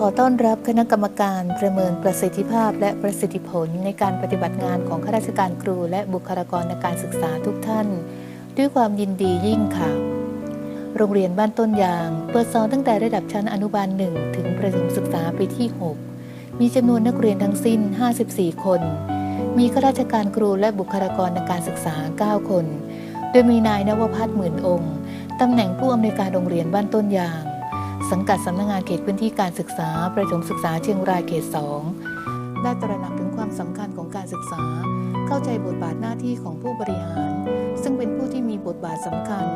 ขอต้อนรับคณะกรรมการประเมินประสิทธิภาพ และประสิทธิผลในการปฏิบัติงานของข้าราชการครูและบุคลากรในการศึกษาทุกท่าน ด้วยความยินดียิ่งค่ะ โรงเรียนบ้านต้นยาง เปิดสอนตั้งแต่ระดับชั้นอนุบาล1ถึงประถมศึกษาปีที่ 6 มีจำนวนนักเรียนทั้งสิ้น 54 คน มีข้าราชการครูและบุคลากรในการศึกษา 9 คน โดยมีนายนวพัฒน์หมื่นองค์ตำแหน่งผู้อำนวยการโรงเรียนบ้านต้นยาง สังกัดสำนักงานเขตพื้นที่การศึกษา ประถมศึกษาเชียงรายเขต 2 ได้ตระหนักถึงความสำคัญของการศึกษา เข้าใจบทบาทหน้าที่ของผู้บริหาร ซึ่งเป็นผู้ที่มีบทบาทสำคัญ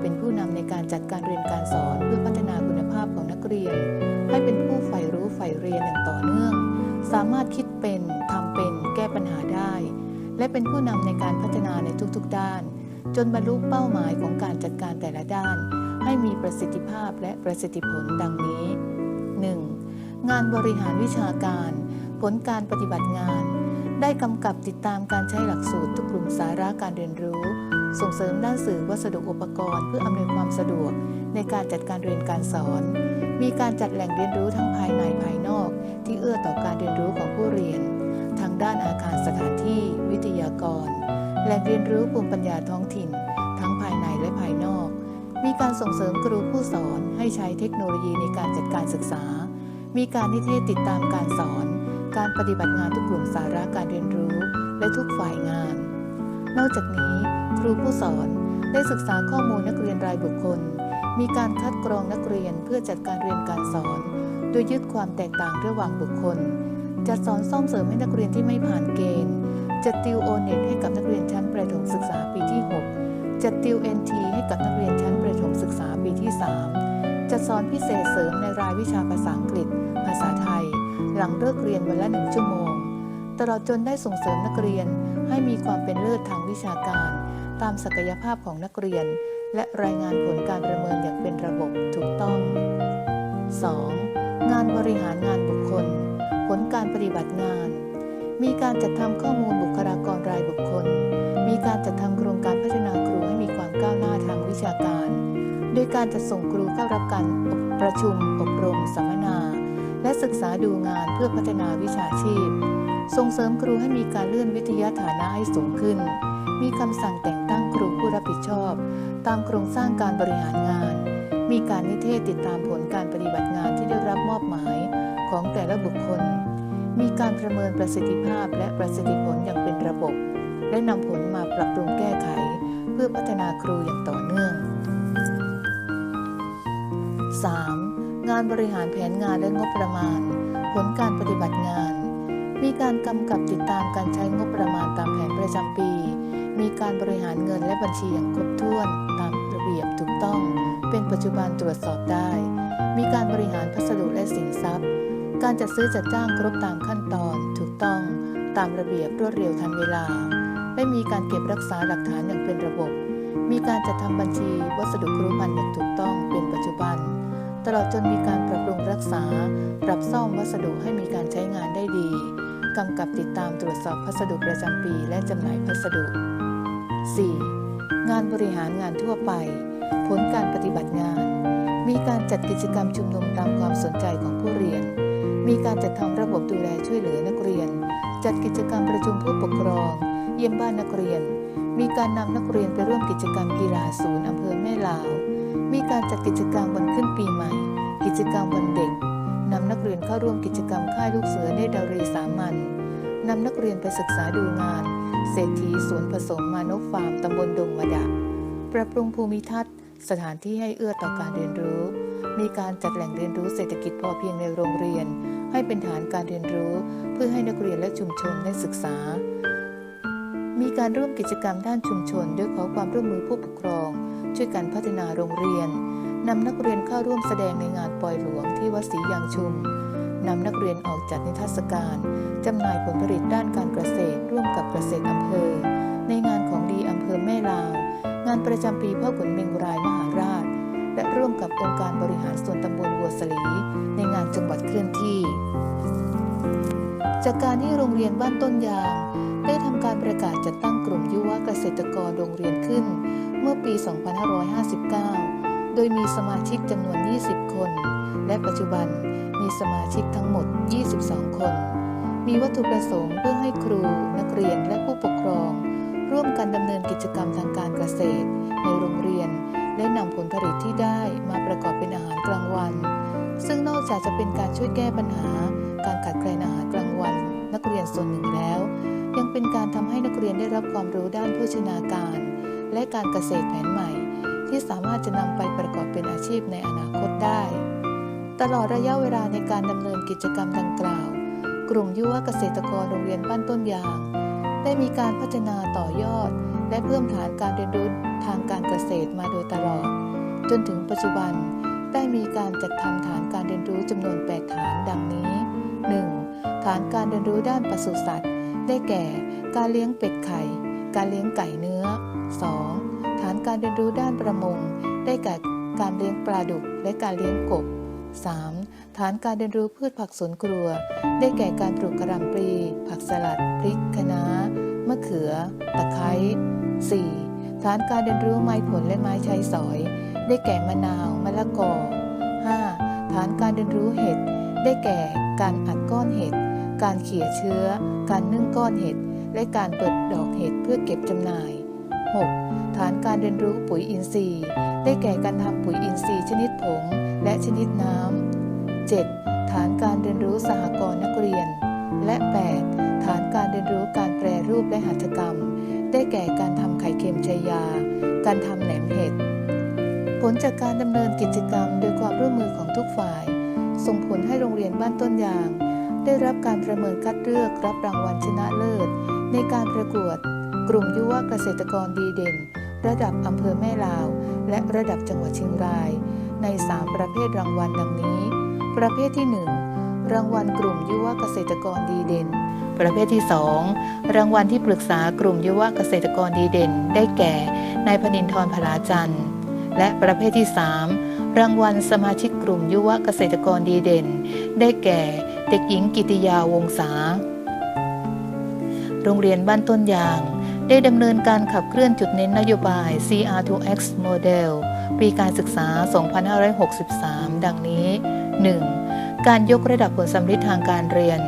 เป็นผู้นำในการจัดการเรียนการสอนเพื่อพัฒนาคุณภาพของนักเรียน ให้เป็นผู้ใฝ่รู้ใฝ่เรียนอย่างต่อเนื่อง สามารถคิดเป็นทำเป็น แก้ปัญหาได้ และเป็นผู้นำในการพัฒนาในทุกๆ ด้าน จนบรรลุเป้าหมายของการจัดการแต่ละด้าน ให้มีประสิทธิภาพและประสิทธิผลดังนี้ 1. งานบริหารวิชาการ ผลการปฏิบัติงาน ได้กำกับติดตามการใช้หลักสูตรทุกกลุ่มสาระการเรียนรู้ ส่งเสริมด้านสื่อวัสดุอุปกรณ์ เพื่ออำนวยความสะดวก ในการจัดการเรียนการสอน มีการจัดแหล่งเรียนรู้ทั้งภายในภายนอก ที่เอื้อต่อการเรียนรู้ของผู้เรียนทางด้านอาคารสถานที่ วิทยากร แหล่งเรียนรู้ภูมิปัญญาท้องถิ่น ทั้งภายในและภายนอก มีการส่งเสริมครูผู้สอนให้ใช้เทคโนโลยีในการจัดการศึกษา มีการนิเทศติดตามการสอน การปฏิบัติงานทุกกลุ่มสาระการเรียนรู้ และทุกฝ่ายงาน นอกจากนี้ ครูผู้สอนได้ศึกษาข้อมูลนักเรียนรายบุคคล มีการคัดกรองนักเรียนเพื่อจัดการเรียนการสอน โดยยึดความแตกต่างระหว่างบุคคล จัดสอนซ่อมเสริมให้นักเรียนที่ไม่ผ่านเกณฑ์จัดติวโอเน็ตให้กับนักเรียนชั้นประถมศึกษาปีที่ 6 จัดติว NT ให้กับนักเรียนชั้นประถมศึกษาปีที่ 3จัดสอนพิเศษเสริมในรายวิชาภาษาอังกฤษ ภาษาไทย หลังเลิกเรียนวันละหนึ่งชั่วโมง ตลอดจนได้ส่งเสริมนักเรียนให้มีความเป็นเลิศทางวิชาการ ตามศักยภาพของนักเรียน และรายงานผลการประเมินอย่างเป็นระบบถูกต้อง 2. งานบริหารงานบุคคล ผลการปฏิบัติงาน มีการจัดทำข้อมูลบุคลากรรายบุคคล มีการจัดทำโครงการพัฒนาครูให้มีความก้าวหน้าทางวิชาการ โดยการจัดส่งครูเข้ารับการประชุม อบรม สัมมนา และศึกษาดูงานเพื่อพัฒนาวิชาชีพ ส่งเสริมครูให้มีการเลื่อนวิทยาฐานะให้สูงขึ้น มีคำสั่งแต่งตั้งครูผู้รับผิดชอบ ตามโครงสร้างการบริหารงาน มีการนิเทศติดตามผลการปฏิบัติงานที่ได้รับมอบหมายของแต่ละบุคคล มีการประเมินประสิทธิภาพและประสิทธิผลอย่างเป็นระบบ และนำผลมาปรับปรุงแก้ไข เพื่อพัฒนาครูอย่างต่อเนื่อง 3. งานบริหารแผนงานและงบประมาณ ผลการปฏิบัติงาน มีการกำกับติดตามการใช้งบประมาณตามแผนประจำปี มีการบริหารเงินและบัญชีอย่างครบถ้วนตามระเบียบถูกต้อง เป็นปัจจุบันตรวจสอบได้ มีการบริหารพัสดุและสินทรัพย์ การจัดซื้อจัดจ้างครบตามขั้นตอนถูกต้อง ตามระเบียบรวดเร็วทันเวลา และมีการเก็บรักษาหลักฐานอย่างเป็นระบบ มีการจัดทำบัญชีวัสดุครุภัณฑ์อย่างถูกต้องเป็นปัจจุบัน ตลอดจนมีการปรับปรุงรักษา ปรับซ่อมวัสดุให้มีการใช้งานได้ดีกำกับติดตามตรวจสอบพัสดุประจำปีและจำหน่ายพัสดุ 4. งานบริหารงานทั่วไป ผลการปฏิบัติงาน มีการจัดกิจกรรมชุมนุมตามความสนใจของผู้เรียน มีการจัดทำระบบดูแลช่วยเหลือนักเรียน จัดกิจกรรมประชุมผู้ปกครอง เยี่ยมบ้านนักเรียน มีการนำนักเรียนไปร่วมกิจกรรมกีฬาศูนย์อำเภอแม่ลาว มีการจัดกิจกรรมวันขึ้นปีใหม่ กิจกรรมวันเด็กนำนักเรียนเข้าร่วมกิจกรรมค่ายลูกเสือเนตรดารีสามัญนำนักเรียนไปศึกษาดูงาน เศรษฐีสวนผสมมานกฟาร์มตำบลดงมะดะ ปรับปรุงภูมิทัศน์ สถานที่ให้เอื้อต่อการเรียนรู้ มีการจัดแหล่งเรียนรู้เศรษฐกิจพอเพียงในโรงเรียน ให้เป็นฐานการเรียนรู้ เพื่อให้นักเรียนและชุมชนได้ศึกษา มีการร่วมกิจกรรมด้านชุมชนด้วยขอความร่วมมือผู้ปกครอง ช่วยกันพัฒนาโรงเรียนนำนักเรียนเข้าร่วมแสดงในงานปล่อยหลวงที่วัดศรียางชุมนำนักเรียนออกจัดนิทรรศการจำหน่ายผลผลิตด้านการเกษตร ร่วมกับเกษตรอำเภอ ในงานของดีอำเภอแม่ลาว งานประจำปีพ่อขุนเมงรายมหาราช และร่วมกับองค์การบริหารส่วนตำบลบัวสลี ในงานจังหวัดเคลื่อนที่ จากการที่โรงเรียนบ้านต้นยาง ได้ทำการประกาศจัดตั้งกลุ่มยุวเกษตรกรโรงเรียนขึ้น เมื่อปี 2559 โดยมีสมาชิกจำนวน 20 คน และปัจจุบันมีมีสมาชิกทั้งหมด 22 คน มีวัตถุประสงค์เพื่อให้ครู นักเรียนและผู้ปกครอง ร่วมกันดำเนินกิจกรรมทางการเกษตร ในโรงเรียน และนำผลผลิตที่ได้มาประกอบเป็นอาหารกลางวัน ซึ่งนอกจากจะเป็นการช่วยแก้ปัญหา การขาดแคลนอาหารกลางวัน นักเรียนส่วนหนึ่งแล้ว ยังเป็นการทำให้นักเรียนได้รับความรู้ด้านโภชนาการ และการเกษตรแผนใหม่ ที่สามารถจะนำไปประกอบเป็นอาชีพในอนาคตได้ ตลอดระยะเวลาในการดำเนินกิจกรรมดังกล่าว กลุ่มยุวเกษตรกรโรงเรียนบ้านต้นยาง ได้มีการพัฒนาต่อยอด และเพิ่มฐานการเรียนรู้ทางการเกษตรมาโดยตลอด จนถึงปัจจุบันได้มีการจัดทำฐานการเรียนรู้จำนวน 8 ฐานดังนี้ 1. ฐานการเรียนรู้ด้านปศุสัตว์ ได้แก่ การเลี้ยงเป็ดไข่ การเลี้ยงไก่เนื้อ 2. ฐานการเรียนรู้ด้านประมง ได้แก่การเลี้ยงปลาดุกและการเลี้ยงกบ 3. ฐานการเรียนรู้พืชผักสวนครัว ได้แก่การปลูกกระหล่ำปลี ผักสลัด พริก คะน้ามะเขือ ตะไคร้ 4. ฐานการเรียนรู้ไม้ผลและไม้ใช้สอย ได้แก่มะนาวมะละกอ 5. ฐานการเรียนรู้เห็ด ได้แก่การอัดก้อนเห็ด การเขี่ยเชื้อ การนึ่งก้อนเห็ด และการเปิดดอกเห็ดเพื่อเก็บจำหน่าย 6. ฐานการเรียนรู้ปุ๋ยอินทรีย์ ได้แก่การทำปุ๋ยอินทรีย์ชนิดผง และชนิดน้ำ 7. ฐานการเรียนรู้สหกรณ์นักเรียน และ 8. ฐานการเรียนรู้การแปรรูปและหัตถกรรม ได้แก่การทำไข่เค็มชายา การทำแหนมเห็ด ผลจากการดำเนินกิจกรรมโดยความร่วมมือของทุกฝ่าย ส่งผลให้โรงเรียนบ้านต้นยาง ได้รับการประเมินคัดเลือกรับรางวัลชนะเลิศ ในการประกวด กลุ่มยุวเกษตรกรดีเด่น ระดับอำเภอแม่ลาว และระดับจังหวัดเชียงราย ใน 3 ประเภทรางวัลดังนี้ ประเภทที่ 1 รางวัลกลุ่มยุวเกษตรกรดีเด่น ประเภทที่ 2 รางวัลที่ปรึกษากลุ่มยุวเกษตรกรดีเด่น ได้แก่นายพนินทรพลาจันทร์และประเภทที่ 3 รางวัลสมาชิกกลุ่มยุวเกษตรกรดีเด่น ได้แก่ เด็กหญิงกิติยาวงศา โรงเรียนบ้านต้นยาง ได้ดำเนินการขับเคลื่อนจุดเน้นนโยบาย CR2X Model ปีการศึกษา 2563 ดังนี้ 1. การยกระดับผลสำลิดทางการเรียน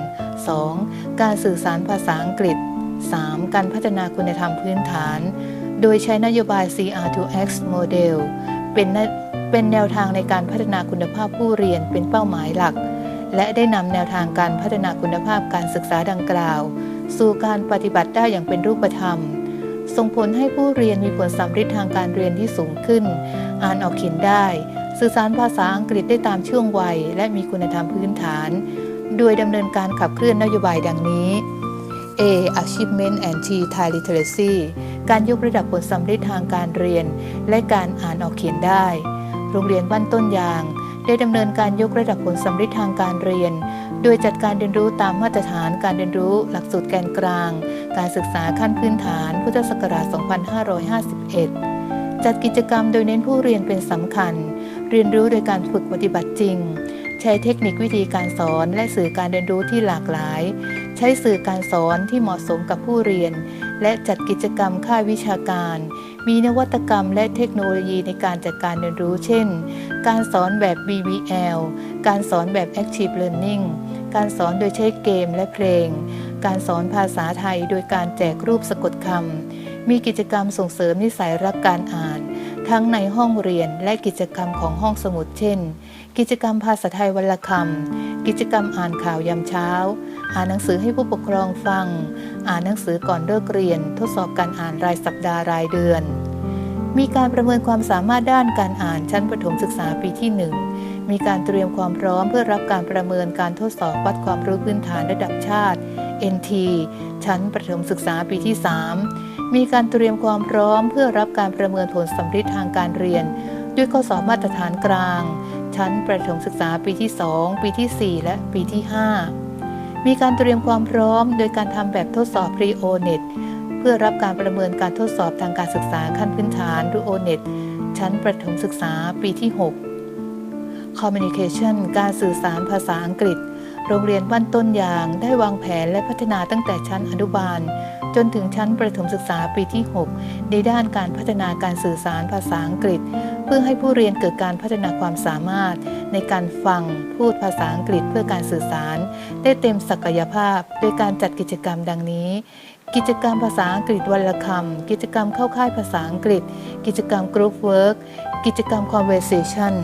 2. การสื่อสารภาษาอังกฤษ 3. การพัฒนาคุณธรรมพื้นฐาน โดยใช้นโยบาย CR2X Model เป็นเป็นแนวทางในการพัฒนาคุณภาพผู้เรียนเป็นเป้าหมายหลัก และได้นำแนวทางการพัฒนาคุณภาพการศึกษาดังกล่าว สู่การปฏิบัติได้อย่างเป็นรูปธรรม ส่งผลให้ผู้เรียนมีผลสำฤทธิ์ทางการเรียนที่สูงขึ้น อ่านออกเขียนได้ สื่อสารภาษาอังกฤษได้ตามช่วงวัย และมีคุณธรรมพื้นฐาน โดยดำเนินการขับเคลื่อนนโยบายดังนี้ A. Achievement and T Thai Literacy การยกระดับผลสำฤทธิ์ทางการเรียน และการอ่านออกเขียนได้ โรงเรียนบ้านต้นยาง ได้ดำเนินการยกระดับผลสำฤทธิ์ทางการเรียน โดยจัดการเรียนรู้ตามมาตรฐานการเรียนรู้หลักสูตรแกนกลาง การศึกษาขั้นพื้นฐาน พุทธศักราช 2551 จัดกิจกรรมโดยเน้นผู้เรียนเป็นสำคัญ เรียนรู้โดยการฝึกปฏิบัติจริง ใช้เทคนิควิธีการสอนและสื่อการเรียนรู้ที่หลากหลาย ใช้สื่อการสอนที่เหมาะสมกับผู้เรียน และจัดกิจกรรมค่ายวิชาการ มีนวัตกรรมและเทคโนโลยีในการจัดการเรียนรู้ เช่น การสอนแบบ BBL การสอนแบบ Active Learning การสอนโดยใช้เกมและเพลง การสอนภาษาไทยโดยการแจกรูปสะกดคำ มีกิจกรรมส่งเสริมนิสัยรักการอ่าน ทั้งในห้องเรียนและกิจกรรมของห้องสมุดเช่น กิจกรรมภาษาไทยวันละคำ กิจกรรมอ่านข่าวยามเช้า อ่านหนังสือให้ผู้ปกครองฟัง อ่านหนังสือก่อนเลิกเรียน ทดสอบการอ่านรายสัปดาห์รายเดือน มีการประเมินความสามารถด้านการอ่านชั้นประถมศึกษาปีที่ 1 มีการเตรียมความพร้อมเพื่อรับการประเมินการทดสอบวัดความรู้พื้นฐานระดับชาติ NT ชั้นประถมศึกษาปีที่ 3 มีการเตรียมความพร้อมเพื่อรับการประเมินผลสำฤทธิ์ทางการเรียน ด้วยข้อสอบมาตรฐานกลาง ชั้นประถมศึกษาปีที่ 2 ปีที่ 4 และปีที่ 5 มีการเตรียมความพร้อมโดยการทำแบบทดสอบ p r e o n e t เพื่อรับการประเมินการทดสอบทางการศึกษาขั้นพื้นฐานหรือ O-NET ชั้นประถมศึกษาปีที่ 6 Communication การสื่อสารภาษาอังกฤษ โรงเรียนบ้านต้นยางได้วางแผนและพัฒนาตั้งแต่ชั้นอนุบาล จนถึงชั้นประถมศึกษาปีที่ 6 ในด้านการพัฒนาการสื่อสารภาษาอังกฤษ เพื่อให้ผู้เรียนเกิดการพัฒนาความสามารถในการฟังพูดภาษาอังกฤษเพื่อการสื่อสาร ได้เต็มศักยภาพโดยการจัดกิจกรรมดังนี้ กิจกรรมภาษาอังกฤษวันละคำกิจกรรมเข้าค่ายภาษาอังกฤษ กิจกรรม Group Work กิจกรรม Conversation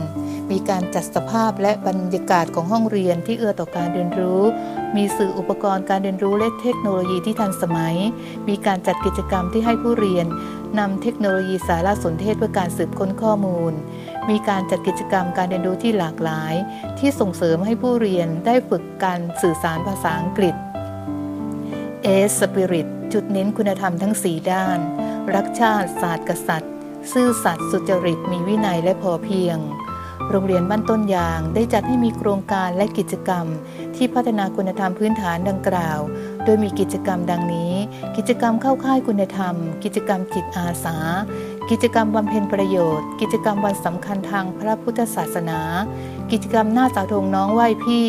มีการจัดสภาพและบรรยากาศของห้องเรียนที่เอื้อต่อการเรียนรู้ มีสื่ออุปกรณ์การเรียนรู้และเทคโนโลยีที่ทันสมัย มีการจัดกิจกรรมที่ให้ผู้เรียนนำเทคโนโลยีสารสนเทศเพื่อการสืบค้นข้อมูล มีการจัดกิจกรรมการเรียนรู้ที่หลากหลาย ที่ส่งเสริมให้ผู้เรียนได้ฝึกการสื่อสารภาษาอังกฤษเอสปิริตจุดเน้นคุณธรรมทั้ง 4 ด้าน รักชาติศาสตร์กษัตริย์ ซื่อสัตย์สุจริตมีวินัยและพอเพียง โรงเรียนบ้านต้นยางได้จัดให้มีโครงการและกิจกรรม ที่พัฒนาคุณธรรมพื้นฐานดังกล่าว โดยมีกิจกรรมดังนี้ กิจกรรมเข้าค่ายคุณธรรม กิจกรรมจิตอาสา กิจกรรมบำเพ็ญประโยชน์ กิจกรรมวันสำคัญทางพระพุทธศาสนา กิจกรรมหน้าเสาธงน้องไหว้พี่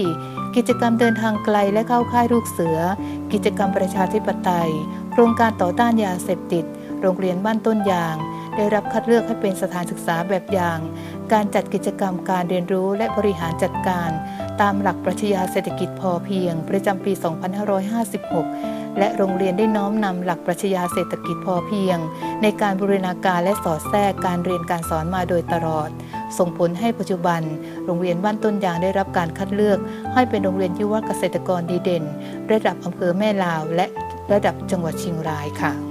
กิจกรรมเดินทางไกลและเข้าค่ายลูกเสือ กิจกรรมประชาธิปไตย โครงการต่อต้านยาเสพติด โรงเรียนบ้านต้นยาง ได้รับคัดเลือกให้เป็นสถานศึกษาแบบอย่าง การจัดกิจกรรมการเรียนรู้และบริหารจัดการ ตามหลักปรัชญาเศรษฐกิจพอเพียง ประจำปี 2556 และโรงเรียนได้น้อมนำหลักปรัชญาเศรษฐกิจพอเพียง ในการบูรณาการและสอดแทรกการเรียนการสอนมาโดยตลอด ส่งผลให้ปัจจุบัน โรงเรียนบ้านต้นยางได้รับการคัดเลือก ให้เป็นโรงเรียนยุวเกษตรกรดีเด่น ระดับอำเภอแม่ลาวและระดับจังหวัดเชียงรายค่ะ